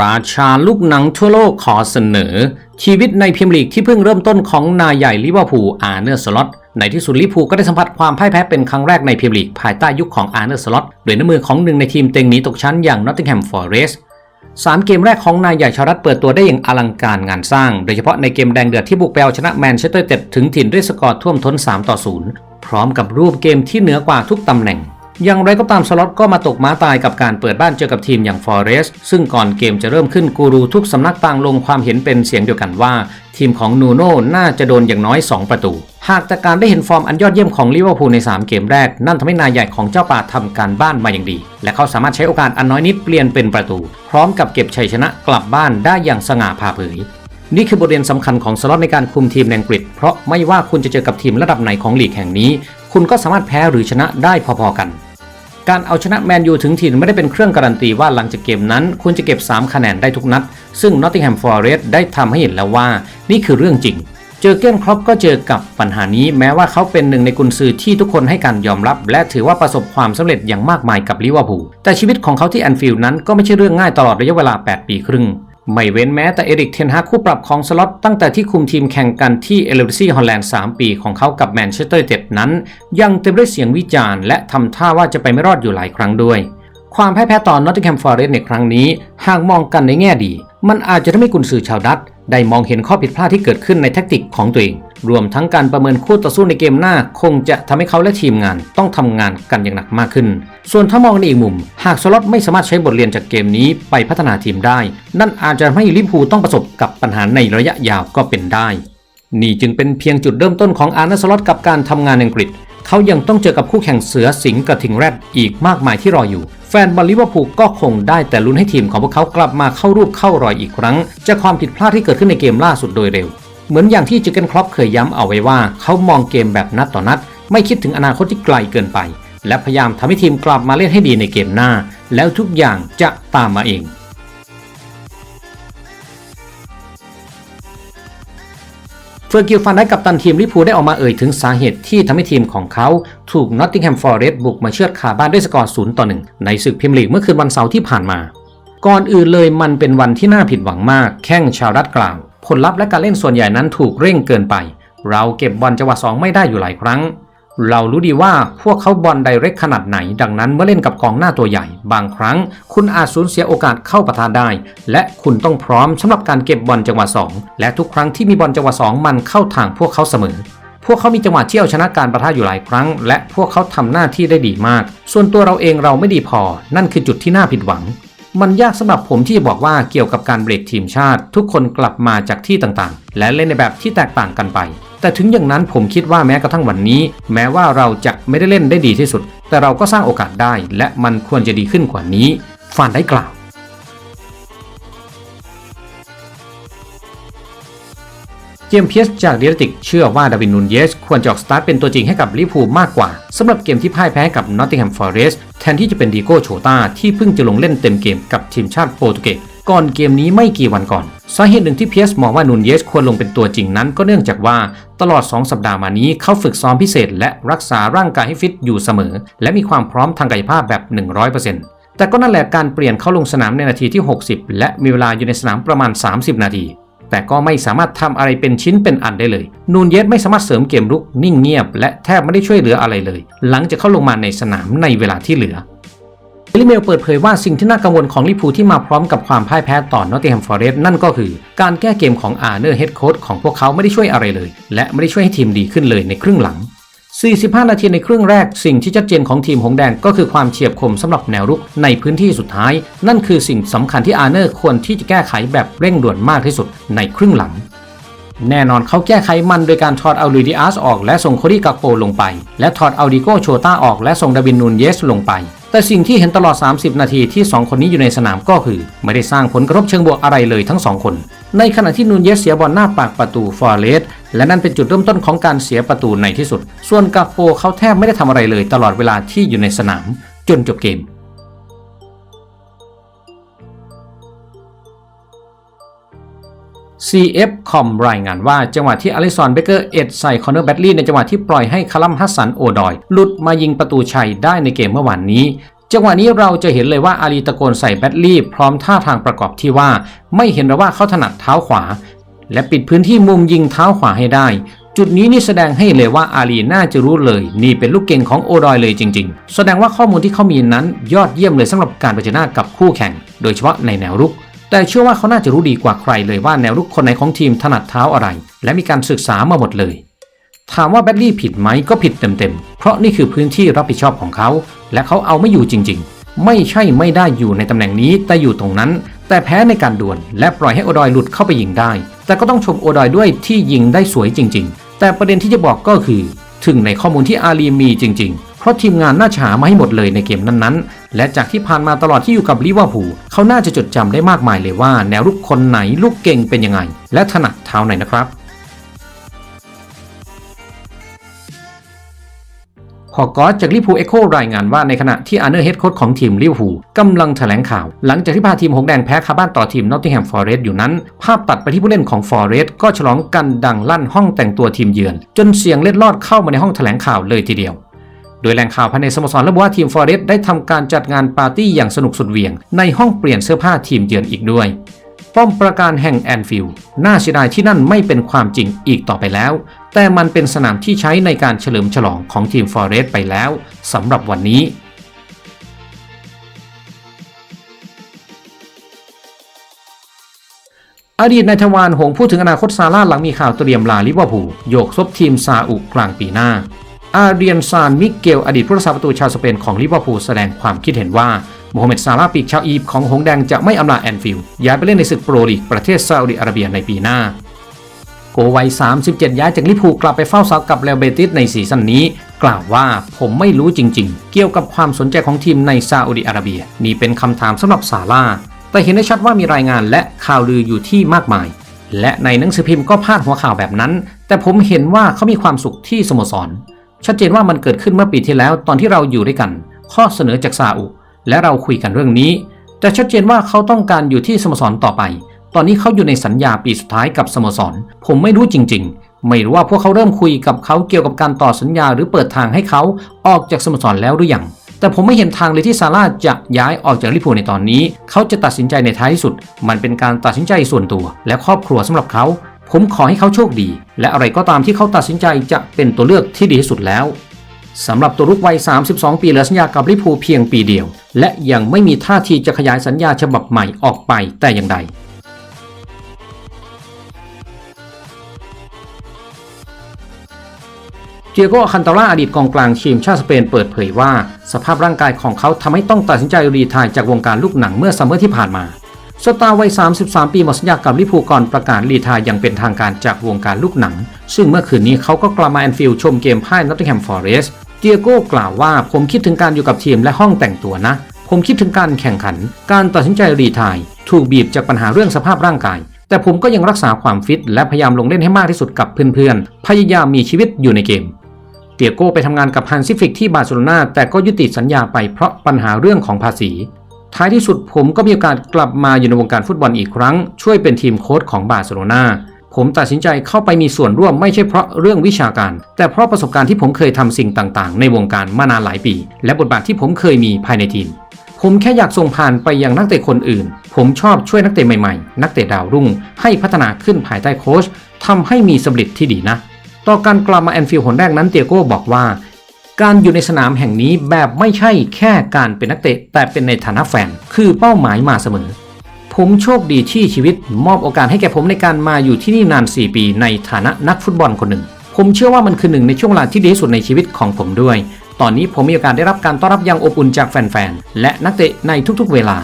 ราชาลูกหนังทั่วโลกขอเสนอ ชีวิตในพรีเมียร์ลีกที่เพิ่งเริ่มต้นของนายใหญ่ลิเวอร์พูลอาร์เนอร์สล็อตในที่สุดลิเวอร์พูลก็ได้สัมผัสความพ่ายแพ้เป็นครั้งแรกในพรีเมียร์ลีกภายใต้ยุคของอาร์เนอร์สล็อตโดยน้ำมือของหนึ่งในทีมเต็งหนีตกชั้นอย่างนอตติงแฮมฟอร์เรสต์สามเกมแรกของนายใหญ่ชาวรัฐเปิดตัวได้อย่างอลังการงานสร้าง โดยเฉพาะในเกมแดงเดือดที่บุกไปเอาชนะแมนเชสเตอร์ยูไนเต็ดถึงถิ่นด้วยสกอร์ท่วมท้น3ต่อ0พร้อมกับรูปเกมที่เหนือกว่าทุกตำแหน่ง อย่างไรก็ตามสล็อตก็มาตกม้าตายกับการเปิดบ้านเจอกับทีมอย่างฟอร์เรสต์ซึ่งก่อนเกมจะเริ่มขึ้นกูรูทุกสำนักต่างลงความเห็นเป็นเสียงเดียวกันว่า ทีมของนูโน่น่าจะโดนอย่างน้อย 2 ประตู หากจากการได้เห็นฟอร์มอันยอดเยี่ยมของลิเวอร์พูลใน 3 เกมแรก นั่นทำให้นายใหญ่ของเจ้าป่าทำการบ้านมาอย่างดี และเขาสามารถใช้โอกาสอันน้อยนิดเปลี่ยนเป็นประตู พร้อมกับเก็บชัยชนะกลับบ้านได้อย่างสง่าผ่าเผยนี่คือบทเรียนสำคัญของสล็อตในการคุมทีมในอังกฤษเพราะไม่ว่าคุณจะเจอกับทีมระดับไหนของลีกแห่งนี้ คุณก็สามารถแพ้หรือชนะได้พอๆกัน การเอาชนะแมนยูถึงถิ่นไม่ได้เป็นเครื่องการันตีว่าหลังจากเกมนั้น คุณจะเก็บ 3 คะแนนได้ทุกนัด ซึ่งนอตติงแฮมฟอร์เรสต์ได้ทำให้เห็นแล้วว่า นี่คือเรื่องจริง เจอเก้นครอปก็เจอกับปัญหานี้แม้ว่าเขาเป็นหนึ่งในกุนซือที่ทุกคนให้การยอมรับ และถือว่าประสบความสำเร็จอย่างมากมายกับลิเวอร์พูลแต่ชีวิตของเขาที่แอนฟิลด์นั้นก็ไม่ใช่เรื่องง่ายตลอดระยะเวลา 8 ปีครึ่ง ไม่เว้นแม้แต่เอริกเทนฮากคู่ปรับของสล็อตตั้งแต่ที่คุมทีมแข่งกันที่เอเลวซี่ฮอลแลนด์3ปีของเขากับแมนเชสเตอร์เต็ดนั้น ยังเต็มด้วยเสียงวิจารณ์และทำท่าว่าจะไปไม่รอดอยู่หลายครั้งด้วย ความพ่ายแพ้ต่อนอตติงแฮมฟอร์เรสในครั้งนี้ หากมองกันในแง่ดี มันอาจจะทำให้กุนซือชาวดัตช์ได้มองเห็นข้อผิดพลาดที่เกิดขึ้นในแทคติกของตัวเอง รวมทั้งการประเมินคู่ต่อสู้ในเกมหน้า คงจะทำให้เขาและทีมงานต้องทำงานกันอย่างหนักมากขึ้น ส่วนถ้ามองในอีกมุม หากสล็อตไม่สามารถใช้บทเรียนจากเกมนี้ไปพัฒนาทีมได้ นั่นอาจจะทำให้ลิเวอร์พูลต้องประสบกับปัญหาในระยะยาวก็เป็นได้ นี่จึงเป็นเพียงจุดเริ่มต้นของอาร์เนสล็อตกับการทำงานในอังกฤษเขายังต้องเจอกับคู่แข่งเสือสิงห์กระทิงแรดอีกมากมายที่รออยู่ แฟนบอลลิเวอร์พูลก็คงได้แต่ลุ้นให้ทีมของพวกเขากลับมาเข้ารูปเข้ารอยอีกครั้งจากความผิดพลาดที่เกิดขึ้นในเกมล่าสุดโดยเร็ว เหมือนอย่างที่จิเกนครอปเคยย้ำเอาไว้ว่าเขามองเกมแบบนัดต่อนัด ไม่คิดถึงอนาคตที่ไกลเกินไป และพยายามทำให้ทีมกลับมาเล่นให้ดีในเกมหน้า แล้วทุกอย่างจะตามมาเองเฟอร์กิลฟันได้กับตันทีมลิพูได้ออกมาเอ่ยถึงสาเหตุที่ทำให้ทีมของเขา ถูกนอตติงแฮมฟอร์เรสต์บุกมาเชือดขาบ้านด้วยสกอร์ 0 ต่อ 1 ในศึกพรีเมียร์ลีกเมื่อคืนวันเสาร์ที่ผ่านมา ก่อนอื่นเลยมันเป็นวันที่น่าผิดหวังมาก แข้งชาวรัฐกล่าว ผลลัพธ์และการเล่นส่วนใหญ่นั้นถูกเร่งเกินไป เราเก็บบอลจังหวะสองไม่ได้อยู่หลายครั้ง เรารู้ดีว่าพวกเขาบอลไดเรกขนาดไหน ดังนั้นเมื่อเล่นกับกองหน้าตัวใหญ่ บางครั้ง คุณอาจสูญเสียโอกาสเข้าประทานได้ และคุณต้องพร้อมสำหรับการเก็บบอลจังหวะสองและทุกครั้งที่มีบอลจังหวะสองมันเข้าทางพวกเขาเสมอพวกเขามีจังหวะที่เอาชนะการประทะอยู่หลายครั้ง และพวกเขาทำหน้าที่ได้ดีมาก ส่วนตัวเราเองเราไม่ดีพอ นั่นคือจุดที่น่าผิดหวัง มันยากสำหรับผมที่จะบอกว่าเกี่ยวกับการเบรกทีมชาติ ทุกคนกลับมาจากที่ต่างๆ และเล่นในแบบที่แตกต่างกันไป แต่ถึงอย่างนั้นผมคิดว่าแม้กระทั่งวันนี้ แม้ว่าเราจะไม่ได้เล่นได้ดีที่สุด แต่เราก็สร้างโอกาสได้ และมันควรจะดีขึ้นกว่านี้ฟานได้กล่าว เจมเพียสจากเดียติกเชื่อว่าดาวินนูนเยสควรจะออกสตาร์ทเป็นตัวจริงให้กับลิเวอร์พูลมากกว่าสำหรับเกมที่พ่ายแพ้กับนอตติงแฮมฟอร์เรสต์แทนที่จะเป็นดีโก้โชตาที่เพิ่งจะลงเล่นเต็มเกมกับทีมชาติโปรตุเกสก่อนเกมนี้ไม่กี่วันก่อน สาเหตุหนึ่งที่เพียสมองว่านูนเยสควรลงเป็นตัวจริงนั้นก็เนื่องจากว่าตลอด 2 สัปดาห์มานี้เขาฝึกซ้อมพิเศษ และรักษาร่างกายให้ฟิตอยู่เสมอ และมีความพร้อมทางกายภาพแบบ 100%แต่ก็นั่นแหละการเปลี่ยนเข้าลงสนามในนาทีที่ 60 และมีเวลาอยู่ในสนามประมาณ 30 นาที แต่ก็ไม่สามารถทำอะไรเป็นชิ้นเป็นอันได้เลย นูนเยสไม่สามารถเสริมเกมรุกนิ่งเงียบ และแทบไม่ได้ช่วยเหลืออะไรเลย หลังจากเข้าลงมาในสนามในเวลาที่เหลือเดลิเมลเปิดเผยว่าสิ่งที่น่ากังวลของลิปูที่มาพร้อมกับความพ่ายแพ้ต่อนอตติแฮมฟอร์เรสนั่นก็คือ การแก้เกมของอาร์เนอร์เฮดโค้ชของพวกเขาไม่ได้ช่วยอะไรเลย และไม่ได้ช่วยให้ทีมดีขึ้นเลยในครึ่งหลัง 45 นาทีในครึ่งแรกสิ่งที่ชัดเจนของทีมหงแดงก็คือความเฉียบคมสำหรับแนวรุกในพื้นที่สุดท้าย นั่นคือสิ่งสำคัญที่อาร์เนอร์ควรที่จะแก้ไขแบบเร่งด่วนมากที่สุดในครึ่งหลัง แน่นอนเขาแก้ไขมันโดยการถอดเอาลูดิอาสออกและส่งโคดีกาโปลงไป และถอดเอาดิโกโชต้าออกและส่งดาวินนูนเยสลงไป แต่สิ่งที่เห็นตลอด 30 นาทีที่ 2 คนนี้อยู่ในสนามก็คือ ไม่ได้สร้างผลกระทบเชิงบวกอะไรเลยทั้ง 2 คน ในขณะที่นูนเยสเสียบอลหน้าปากประตูฟอร์เรสและนั่นเป็นจุดเริ่มต้นของการเสียประตูในที่สุด ส่วนกาโปเขาแทบไม่ได้ทำอะไรเลยตลอดเวลาที่อยู่ในสนาม จนจบเกม CF.com รายงานว่าจังหวะที่อลิซอนเบเกอร์เอ็ดใส่คอนเนอร์แบตลีในจังหวะที่ปล่อยให้คาลัมฮัสสันโอดอย หลุดมายิงประตูชัยได้ในเกมเมื่อวานนี้ จังหวะนี้เราจะเห็นเลยว่าอาลีตะโกนใส่แบดลี่พร้อมท่าทางประกอบที่ว่า ไม่เห็นหรือว่าเขาถนัดเท้าขวา และปิดพื้นที่มุมยิงเท้าขวาให้ได้ จุดนี้นี่แสดงให้เลยว่าอาลีน่าจะรู้เลย นี่เป็นลูกเก่งของโอดอยเลยจริง ๆ แสดงว่าข้อมูลที่เขามีนั้นยอดเยี่ยมเลยสำหรับการเผชิญหน้ากับคู่แข่ง โดยเฉพาะในแนวรุก แต่เชื่อว่าเขาน่าจะรู้ดีกว่าใครเลยว่าแนวรุกคนไหนของทีมถนัดเท้าอะไร และมีการศึกษามาหมดเลย ถามว่าแบดลี่ผิดไหมก็ผิดเต็มๆ เพราะนี่คือพื้นที่รับผิดชอบของเขา และเขาเอาไม่อยู่จริง ๆ ไม่ใช่ไม่ได้อยู่ในตำแหน่งนี้แต่อยู่ตรงนั้น แต่แพ้ในการดวลและปล่อยให้โอดอยหลุดเข้าไปยิงได้ แต่ก็ต้องชมโอดอยด้วยที่ยิงได้สวยจริง ๆ แต่ประเด็นที่จะบอกก็คือ ถึงในข้อมูลที่อาลีมีจริง ๆ ราะทีมงานน่าจะหามาให้หมดเลยในเกมนั้นๆ และจากที่ผ่านมาตลอดที่อยู่กับลิเวอร์พูลเขาน่าจะจดจำได้มากมายเลยว่า แนวรุกคนไหนลูกเก่งเป็นยังไง และถนัดเท้าไหนนะครับพอกอสจากลิเวอร์พูลเอ็กโครายงานว่าในขณะที่อาร์เนอร์เฮดโค้ชของทีมลิเวอร์พูลกำลังแถลงข่าว หลังจากที่พาทีมหงแดงแพ้คาบ้านต่อทีมนอตติงแฮมฟอเรสต์อยู่นั้น ภาพตัดไปที่ผู้เล่นของฟอเรสต์ก็ฉลองกันดังลั่นห้องแต่งตัวทีมเยือน จนเสียงเล็ดลอดเข้ามาในห้องแถลงข่าวเลยทีเดียว ดยแหล่งข่าวภายในสโมสรระบุว่าทีมฟอร์เรสต์ได้ทำการจัดงานปาร์ตี้อย่างสนุกสุดเหวี่ยง ในห้องเปลี่ยนเสื้อผ้าทีมเยือนอีกด้วย ป้อมประการแห่งแอนฟิลด์น่าเสียดายที่นั่นไม่เป็นความจริงอีกต่อไปแล้ว แต่มันเป็นสนามที่ใช้ในการเฉลิมฉลองของทีมฟอร์เรสต์ไปแล้วสำหรับวันนี้อดีตนายทวารหงพูดถึงอนาคตซาร่าหลังมีข่าวเตรียมลาลิเวอร์พูลโยกซบทีมซาอุกลางปีหน้า อาเรียนซานมิเกล อดีตผู้รักษาประตูชาวสเปนของลิเวอร์พูลแสดงความคิดเห็นว่าโมฮัมเหม็ดซาร่าปีกชาวอียิปต์ของหงแดงจะไม่อำลาแอนฟิลด์ย้ายไปเล่นในศึกโปรลีกประเทศซาอุดิอาระเบียในปีหน้า โกวัย 37 ย้ายจากลิเวอร์พูลกลับไปเฝ้าสากับเรอัลเบติสในซีซั่นนี้ กล่าวว่าผมไม่รู้จริง ๆ เกี่ยวกับความสนใจของทีมในซาอุดิอาระเบีย นี่เป็นคำถามสำหรับซาร่าแต่เห็นได้ชัดว่ามีรายงานและข่าวลืออยู่ที่มากมายและในหนังสือพิมพ์ก็พาดหัวข่าวแบบนั้น แต่ผมเห็นว่าเขามีความสุขที่สโมสร ชัดเจนว่ามันเกิดขึ้นเมื่อปีที่แล้วตอนที่เราอยู่ด้วยกัน ข้อเสนอจากซาอุ และเราคุยกันเรื่องนี้ แต่ชัดเจนว่าเขาต้องการอยู่ที่สโมสรต่อไป ตอนนี้เขาอยู่ในสัญญาปีสุดท้ายกับสโมสร ผมไม่รู้จริง ๆ ไม่รู้ว่าพวกเขาเริ่มคุยกับเขาเกี่ยวกับการต่อสัญญาหรือเปิดทางให้เขาออกจากสโมสรแล้วหรือยังแต่ผมไม่เห็นทางเลยที่ซาร่าจะย้ายออกจากลิพูในตอนนี้ เขาจะตัดสินใจในท้ายที่สุด มันเป็นการตัดสินใจส่วนตัว และครอบครัวสำหรับเขา ผมขอให้เขาโชคดี และอะไรก็ตามที่เขาตัดสินใจจะเป็นตัวเลือกที่ดีที่สุดแล้วสำหรับตัวรุกวัย 32 ปีเหลือสัญญากับลิพูเพียงปีเดียว และยังไม่มีท่าทีจะขยายสัญญาฉบับใหม่ออกไปแต่อย่างใดเจียโกคันตาร่าอดีตกองกลางทีมชาติสเปนเปิดเผยว่า สภาพร่างกายของเขาทำให้ต้องตัดสินใจรีทายจากวงการลูกหนังเมื่อซัมเมอร์ที่ผ่านมา สตาร์วัย 33 ปีหมดสัญญากับลิพูก่อนประกาศรีไทายอย่างเป็นทางการจากวงการลูกหนัง ซึ่งเมื่อคืนนี้เขาก็กลับมาแอนฟิลด์ชมเกมพ่ายนอตติงแฮมฟอเรสต์เตียโก้กล่าวว่าผมคิดถึงการอยู่กับทีมและห้องแต่งตัวนะ ผมคิดถึงการแข่งขัน การตัดสินใจรีไทายถูกบีบจากปัญหาเรื่องสภาพร่างกาย แต่ผมก็ยังรักษาความฟิต และพยายามลงเล่นให้มากที่สุดกับเพื่อนๆพยายามมีชีวิตอยู่ในเกมเตียโก้ไปทำงานกับฮันซิฟิกที่บาร์เซโลนาแต่ก็ยุติสัญญาไปเพราะปัญหาเรื่องของภาษี ท้ายที่สุดผมก็มีโอกาสกลับมาอยู่ในวงการฟุตบอลอีกครั้ง ช่วยเป็นทีมโค้ชของบาร์เซโลนาผมตัดสินใจเข้าไปมีส่วนร่วมไม่ใช่เพราะเรื่องวิชาการ แต่เพราะประสบการณ์ที่ผมเคยทำสิ่งต่างๆ ในวงการมานานหลายปี และบทบาทที่ผมเคยมีภายในทีม ผมแค่อยากส่งผ่านไปยังนักเตะคนอื่น ผมชอบช่วยนักเตะใหม่ๆ นักเตะดาวรุ่ง ให้พัฒนาขึ้นภายใต้โค้ชทำให้มีสำเร็จที่ดีนะ ต่อการกลับมาแอนฟิลด์หนแรกนั้นเตียโก้บอกว่า การอยู่ในสนามแห่งนี้แบบไม่ใช่แค่การเป็นนักเตะ แต่เป็นในฐานะแฟน คือเป้าหมายมาเสมอ ผมโชคดีที่ชีวิตมอบโอกาสให้แก่ผมในการมาอยู่ที่นี่นาน 4 ปี ในฐานะนักฟุตบอลคนหนึ่ง ผมเชื่อว่ามันคือหนึ่งในช่วงเวลาที่ดีที่สุดในชีวิตของผมด้วย ตอนนี้ผมมีโอกาสได้รับการต้อนรับอย่างอบอุ่นจากแฟนๆ และนักเตะในทุกๆ เวลา